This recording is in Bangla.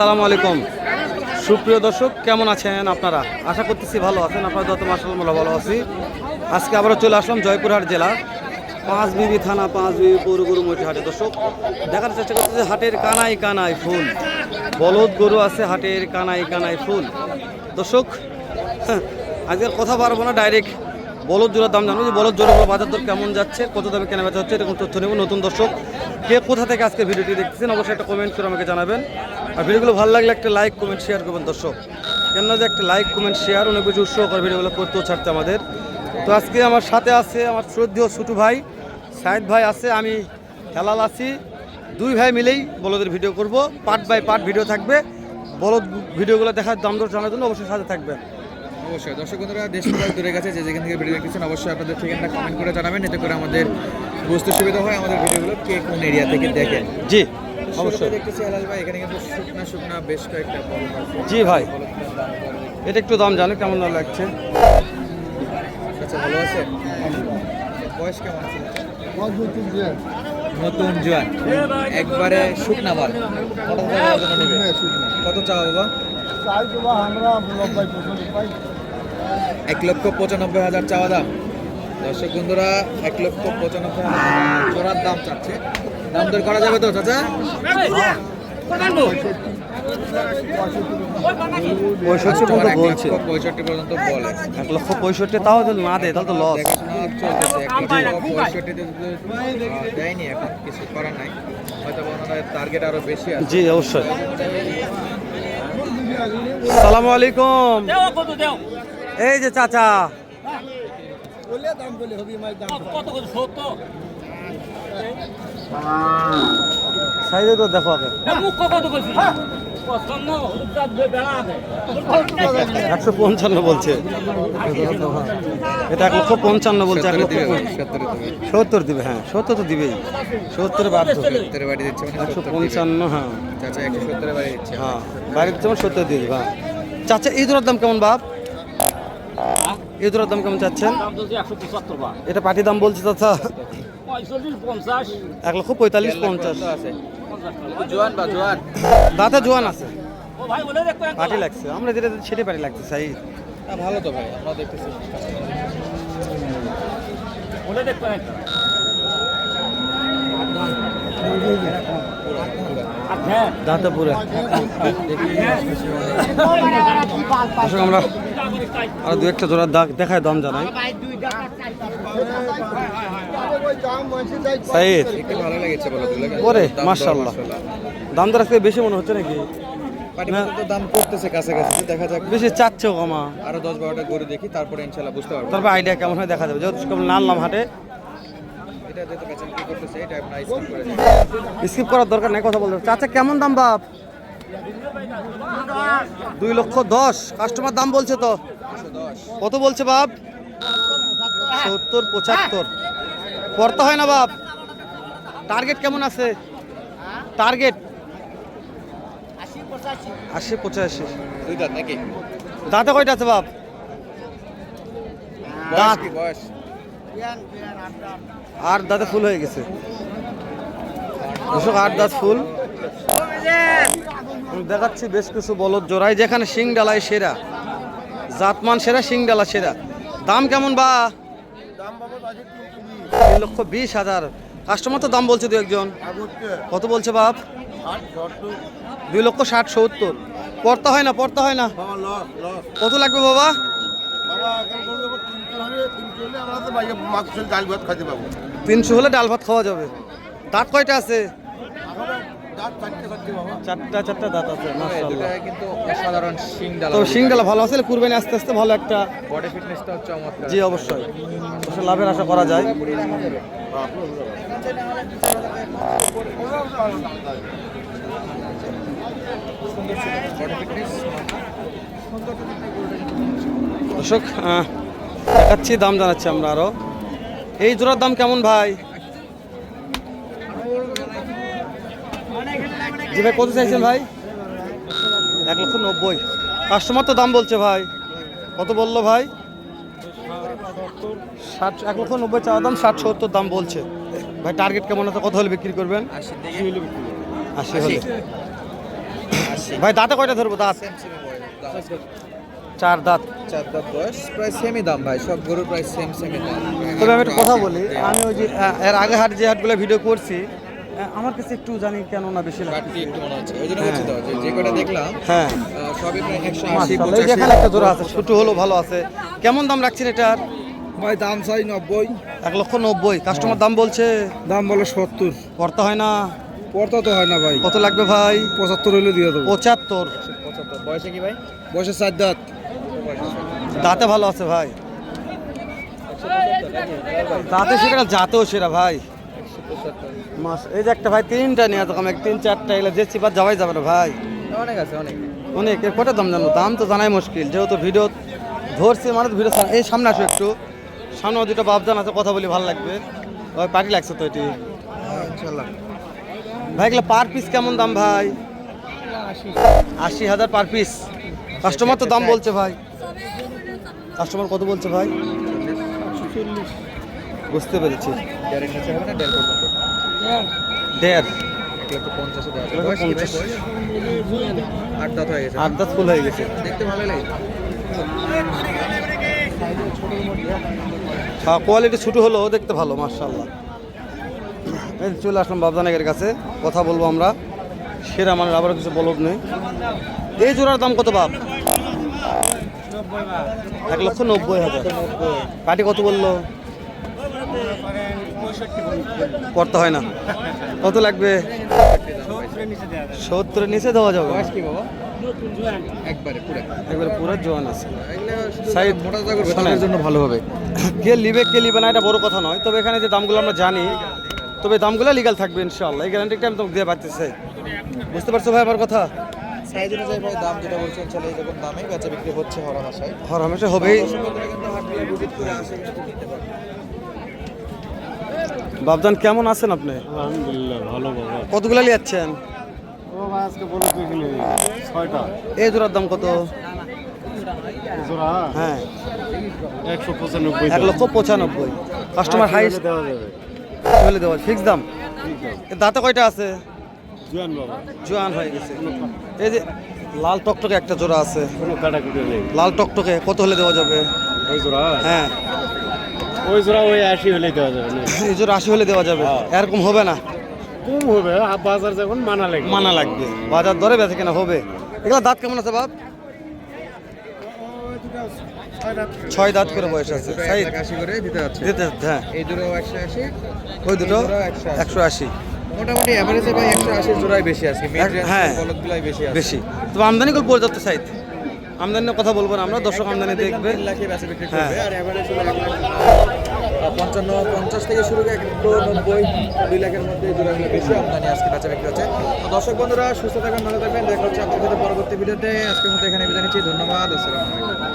আসসালামু আলাইকুম। সুপ্রিয় দর্শক কেমন আছেন আপনারা? আশা করতেছি ভালো আছেন। আপনারা যত মাসাল আমরা ভালো আছি। আজকে আবারও চলে আসলাম জয়পুরহাট জেলা পাঁচ বিবি থানা পাঁচ বিবি পৌরগুরু মইটি হাটে। দর্শক দেখার চেষ্টা করতেছে হাটের কানাই কানাই ফুল। বলদ গরু আছে হাটের কানাই কানাই ফুল। দর্শক হ্যাঁ, আজকের কথা পারব না ডাইরেক্ট বলদ জোড়ার দাম জানব যে বলদ জোড়াগুলো বাজার দর কেমন যাচ্ছে কত দামে কেনা বেচা হচ্ছে এরকম তথ্য নেব নতুন দর্শক। কে কোথা থেকে আজকে ভিডিওটি দেখতেছেন অবশ্যই একটা কমেন্ট করে আমাকে জানাবেন। আর ভিডিওগুলো ভালো লাগলে একটা লাইক কমেন্ট শেয়ার করবেন দর্শক। কেন যে একটা লাইক কমেন্ট শেয়ার অনেক কিছু উৎসাহ করে ভিডিওগুলো করতেও ছাড়তে আমাদের। তো আজকে আমার সাথে আছে আমার শ্রদ্ধেয় ছোটু ভাই, সাইদ ভাই আছে, আমি হেলাল আছি। দুই ভাই মিলেই বলদের ভিডিও করব। পার্ট বাই পার্ট ভিডিও থাকবে। বলদ ভিডিওগুলো দেখার দাম দর জানার জন্য অবশ্যই সাথে থাকবেন। অবশ্যই। দর্শক বন্ধুরা দেশ প্রবাস দূরে গেছে যে যেখান থেকে ভিডিও দেখতেছেন অবশ্যই আপনাদের ঠিকানা কমেন্ট করে জানাবেন এতে করে আমাদের বুঝতে সুবিধা হয় আমাদের ভিডিওগুলো কে কোন এরিয়া থেকে দেখেন। জি। অবশ্যই। দেখতেছি হেলাল ভাই এখানে কিন্তু শুকনা শুকনা বেশ কয়েকটা জি ভাই। দাম এটা একটু দাম জানে কেমন লাগছে? আচ্ছা ভালো আছে? বয়স কেমন আছে? নতুন জোয়ান। একবারে শুকনা মাল। কত টাকা ওজন কত চাও বাবা? এক লক্ষ পঁচানব্বই হাজার চাওয়া দাম। দর্শক বন্ধুরা এক লক্ষ পঁচানব্বই হাজার জোড়ার দাম চাচ্ছে। দাম দর করা যাবে তো চাচা? পঁয়ষট্টি পর্যন্ত বলছে। পঁয়ষট্টি পর্যন্ত বলে। এক লক্ষ পঁয়ষট্টি তাও যদি না দেয় তাহলে তো লস পঁয়ষট্টিতে দেয়নি এখন কিছু করার নাই। হয়তো টার্গেট আরও বেশি আছে। জি অবশ্যই। সালামু আলাইকুম। এই যে চাচা। কত কত সত্তর। সাইজে তো দেখো আগে। একশো পঞ্চান্ন বলছে। এটা এক লক্ষ পঞ্চান্ন বলছে এক লক্ষ। সত্তরে দিবে। সত্তর দিবে হ্যাঁ সত্তর তো দিবেই। সত্তরে বাধ্য সত্তরে মানে একশো পঞ্চান্ন হ্যাঁ। হ্যাঁ বাড়িতে যেমন সত্তর দিয়ে দিবে হ্যাঁ। চাচা এই দাম কেমন বাপ? এই দুটোর দাম কেমন চাচ্ছেন? দাম তো একশো পঁচাত্তর বা এটা পাটি দাম বলছে চাচা। এক লক্ষ পঁয়তাল্লিশ পঞ্চাশ। কত জোয়ান বা জোয়ান। দাঁতে জোয়ান আছে। ও ভাই বলে দেখো পাটি লাগছে। আমরা যেটা সেটাই পাটি লাগছে সাই ভালো তো ভাই আমরা দেখতেছি। বলে দেখো আচ্ছা দাঁতে পুরে। আমরা আর দু একটা জোড়ার দাগ দেখায় দাম জানাই। সাইদ ওরে দাম দর আজকে বেশি মনে হচ্ছে নাকি? দাম করতেছে কাছাকাছি দেখা যাক। বেশি চাচ্ছেও কমা আরও দশ বারোটা গরু দেখি তারপরে ইনশাল্লাহ বুঝতে পারব। তারপর আইডিয়া কেমন হয় দেখা যাবে। নামলাম হাটে। করে। স্কিপ করার দরকার নেই কথা বলতে চাচা কেমন দাম বাপ? দুই লক্ষ দশ। কাস্টমার দাম বলছে তো। কত বলছে বাপ? সত্তর পঁচাত্তর। পড়তে হয় না বাপ। টার্গেট কেমন আছে? টার্গেট? আশি পঁচাশি। দাঁত কয়টা আছে বাপ? দাঁত? আর দাঁতে ফুল হয়ে গেছে। আট দাঁত ফুল। দেখাচ্ছি বেশ কিছু বলদ জোড়াই যেখানে শিং ডালাই সেরা। জাতমান সেরা শিং ডালা সেরা। দাম কেমন বা? তিন লক্ষ বিশ হাজার। কাস্টমার তো দাম বলছে দু একজন। কত বলছে বাপ? দুই লক্ষ ষাট সত্তর। পড়তে হয় না পড়তে হয় না? কত লাগবে বাবা? তিনশো হলে ডাল ভাত খাওয়া যাবে। দাঁত কয়টা আছে? চারটা চারটা দাঁত আছে কিন্তু অসাধারণ শিং ডালা তো সিংডালা ভালো আছে কুরবানি আস্তে আস্তে ভালো একটা বডি ফিটনেসটা হচ্ছে চমৎকার। জি অবশ্যই। অবশ্যই লাভের আশা করা যায়। দর্শক দেখাচ্ছি দাম জানাচ্ছি আমরা আরও। এই জোড়ার দাম কেমন ভাই? জি ভাই কত চাইছেন ভাই? এক লক্ষ নব্বই। কাস্টমার তো দাম বলছে ভাই। কত বলল ভাই? ষাট এক লক্ষ নব্বই চাওয়া দাম ষাট সত্তর দাম বলছে। ভাই টার্গেট কেমন আছে? কত হলে বিক্রি করবেন? আশি হলে। ভাই দাঁতে কয়টা ধরবো? দাঁত। চার দাঁত। চার দাঁত বয়স প্রায় সেমই দাম ভাই সব গরুর প্রায় সেম সেমই দাম। তবে আমি একটা কথা বলি আমি ওই যে এর আগে হাট যে হাটগুলো ভিডিও করছি আমার কাছে একটু জানি কেন না বেশি লাগে। বাড়তি একটু মনে হচ্ছে। ওই জন্য বলছি তো যে- যে কটা দেখলাম হ্যাঁ। সবই প্রায় একশো আশি মাশাআল্লাহ, এই যে এখানে একটা জোড়া আছে ছোট হলো ভালো আছে। কেমন দাম রাখছেন এটার? ভাই দাম চাই নব্বই। এক লক্ষ নব্বই। কাস্টমার দাম বলছে? দাম বলে সত্তর। করতে হয় না? পড়তা তো হয় না ভাই। কত লাগবে ভাই? পঁচাত্তর হলে দিয়ে দেবো। পঁচাত্তর। পঁচাত্তর। বয়সে কি ভাই? বয়সে চার দাঁত। দাঁতে ভালো আছে ভাই। দাঁতে সেটা জাতেও সেরা ভাই। মাস এই যে একটা ভাই তিনটা নিয়ে তখন এক তিন চারটা এগুলো যে চিপার যাওয়াই যাবে না ভাই। অনেক আছে অনেক। অনেক এর কটা দাম জানো দাম তো জানাই মুশকিল যেহেতু ভিডিও ধরছে মানে ভিডিও এই সামনে আসো একটু। সামনে দুটো বাপজান আছে কথা বলি ভালো লাগবে। ওই পার্টি লাগছে তো এটি। ইনশাল্লাহ। ভাই এগুলো পার পিস কেমন দাম ভাই? আশি হাজার পার পিস। কাস্টমার তো দাম বলছে ভাই। কাস্টমার কত বলছে ভাই? বুঝতে পেরেছি। দেড়। এক পঞ্চাশে দেওয়া পঞ্চাশ। আট দাঁত হয়ে গেছে। আট দাঁত ফুল হয়ে গেছে। দেখতে ভালো লাগে। কোয়ালিটি ছোটো হলেও দেখতে ভালো মার্শাল্লাহ এই চলে আসলাম বাবজানাগের কাছে। কথা বলব আমরা। সেরা মানে আবার কিছু বলব নেই। এই জোড়ার দাম কত বাপ? এক লক্ষ নব্বই হাজার। কাটি কত বলল? করতে হয় না। কত লাগবে? সত্তরের নিচে দেওয়া যাবে। একবারে পুরো। জোয়ান আছে। এগুলো মোটা জায়গা করবে শোনেন। তাদের জন্য ভালো হবে। কে লিবে কে লিবে না এটা বড় কথা নয়। তবে এখানে যে দামগুলো আমরা জানি তবে দামগুলো লিগাল থাকবে ইনশাল্লাহ এই গ্যারান্টিটা আমি তোমাকে দিয়ে পারতেছি বুঝতে পারছ ভাই আমার কথা? সাইজ অনুযায়ী ভাই দাম যেটা বলছেন চলে এরকম দামে। বেচা বিক্রি হচ্ছে হবেই দর্শকরা কিন্তু হাটগুলো ভিজিট করে আসে কিন্তু নিতে পারে বাবজান কেমন আছেন আপনি? আলহামদুলিল্লাহ ভালো বাবা। কতগুলো লিয়াচ্ছেন? ও ভাই আজকে বলে তুই কিনে ছয়টা। এই জোড়ার দাম কত? জোড়া? হ্যাঁ। একশো পঁচানব্বই এক লক্ষ পঁচানব্বই। কাস্টমার হাইস্ট দেওয়া যাবে। বলে দেওয়া ফিক্স দাম? দাঁতে কয়টা আছে? জুয়ান বাবা। জোয়ান হয়ে গেছে। এই যে লাল টকটকে একটা জোড়া আছে। লাল টকটকে কত হলে দেওয়া যাবে? ওই জোড়া? হ্যাঁ। ওই জোড়া ওই আশি হলেই দেওয়া যাবে এই জোড়া আশি হলে দেওয়া যাবে। এরকম হবে না? কম হবে বাজার যখন মানা লাগবে। মানা লাগবে। বাজার দরে বেঁচে কেনা হবে। এগুলো দাঁত কেমন আছে বাপ? ছয় দাঁত করে বয়স আছে। আশি করে দিতে দিতে হ্যাঁ। এই দুটো একশো আশি। ওই দুটো একশো আশি। একশো মোটামুটি অ্যাভারেজে ভাই একশো জোড়াই বেশি আছে। হ্যাঁ। বেশি আছে। বেশি। তবে আমদানি করে পর্যাপ্ত সাইজ আমদানির কথা বলব না আমরা দর্শক আমদানি দেখবে। হ্যাঁ। পঞ্চান্ন পঞ্চাশ থেকে শুরু করে নব্বই দুই লাখের মধ্যে দুই জোড়াগুলো বেশি আমদানি আজকে কাছে বিক্রি হচ্ছে। তো দর্শক বন্ধুরা সুস্থ থাকবেন ভালো থাকবেন। দেখা হচ্ছে আপনাদের সাথে পরবর্তী ভিডিওতে। আজকে মতো এখানে বিদায় নিচ্ছি। ধন্যবাদ। আসসালামু আলাইকুম।